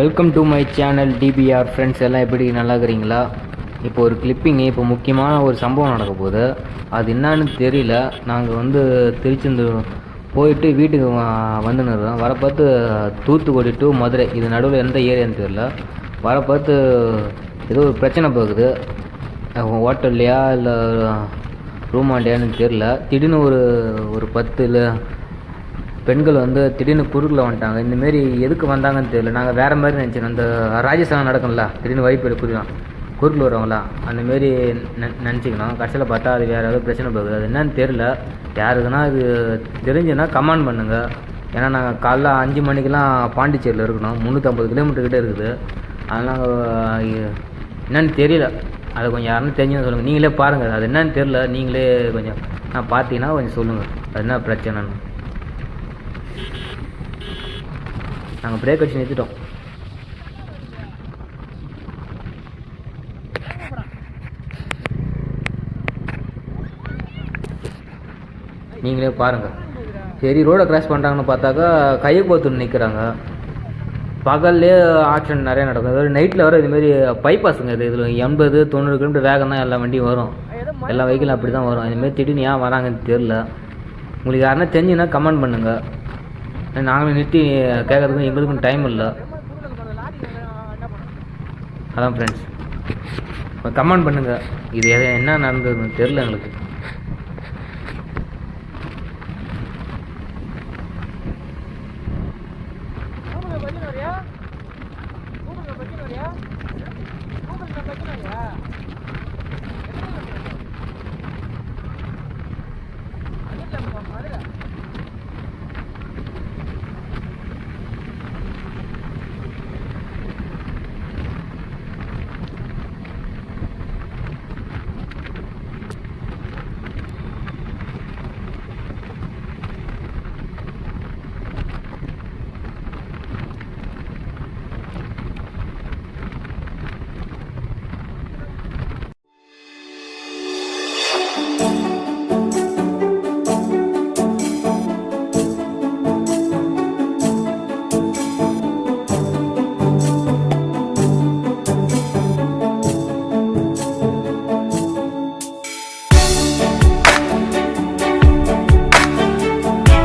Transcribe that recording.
Welcome to my channel DPR friends எல்லாம் எப்படி நல்லா இருக்கிறீங்களா இப்போ ஒரு கிளிப்பிங்கு இப்போ முக்கியமான ஒரு சம்பவம் நடக்க போகுது. அது என்னன்னு தெரியல. நாங்கள் வந்து திருச்செந்தூர் போயிட்டு வீட்டுக்கு வந்துன்னு இருக்கோம் வர பார்த்து தூத்துக்குடி டு மதுரை. இது நடுவில் எந்த ஏரியான்னு தெரியல. வர பார்த்து ஏதோ ஒரு பிரச்சனை போகுது. ஹோட்டல்லையா இல்லை ரூமாண்டியான்னு தெரில திடீர்னு ஒரு ஒரு பத்து இல்லை பெண்கள் வந்து திடீர்னு குறுக்கில் வந்துட்டாங்க. இந்தமாரி எதுக்கு வந்தாங்கன்னு தெரியல. நாங்கள் வேறு மாதிரி நினச்சோம். அந்த ராஜஸ்தான் நடக்கும்ல திடீர்னு வைப்பு குறுக்கலாம் குறுக்கில் வருவாங்களா? அந்தமாரி நினச்சிக்கணும். கடைசியில் பார்த்தா அது வேறு ஏதாவது பிரச்சனை போகுது. அது என்னன்னு தெரில யாருக்குன்னா இது தெரிஞ்சுன்னா கமெண்ட் பண்ணுங்கள் ஏன்னா நாங்கள் காலைல அஞ்சு மணிக்கெலாம் பாண்டிச்சேரியில் இருக்கணும். முந்நூற்றம்பது கிலோமீட்டர் கிட்டே இருக்குது. அதனால் நாங்கள் என்னன்னு தெரியல. அதை கொஞ்சம் யாருன்னு தெரிஞ்சுன்னு சொல்லுங்கள் நீங்களே பாருங்கள் அது என்னன்னு தெரில நீங்களே கொஞ்சம் நான் பார்த்தீங்கன்னா கொஞ்சம் சொல்லுங்கள் அது என்ன பிரச்சனைன்னு. நாங்கள் பிரேக் அடிச்சு நிறுத்திட்டோம் நீங்களே பாருங்கள் சரி ரோடை க்ராஸ் பண்ணுறாங்கன்னு பார்த்தாக்கா கையை கோத்துன்னு நிற்கிறாங்க பகல்லே ஆக்சிடென்ட் நிறைய நடக்கும். அதாவது நைட்டில் வர இதுமாரி பைபாஸுங்க இது. இதில் எண்பது தொண்ணூறு கிலோமீட்டர் வேகம் தான் எல்லா வண்டியும் வரும். எல்லா வெஹிக்கிளும் அப்படி தான் வரும். இதுமாரி திடீர்னு ஏன் வராங்கன்னு தெரில உங்களுக்கு யாருன்னா தெரிஞ்சுன்னா கமெண்ட் பண்ணுங்கள் நாங்களும் நிறுத்தி கேட்குறதுக்கு எங்களுக்கும் டைம் இல்லை. அதான் ஃப்ரெண்ட்ஸ் கமெண்ட் பண்ணுங்கள் இது எதை என்ன நடந்ததுன்னு தெரில எங்களுக்கு. Yeah.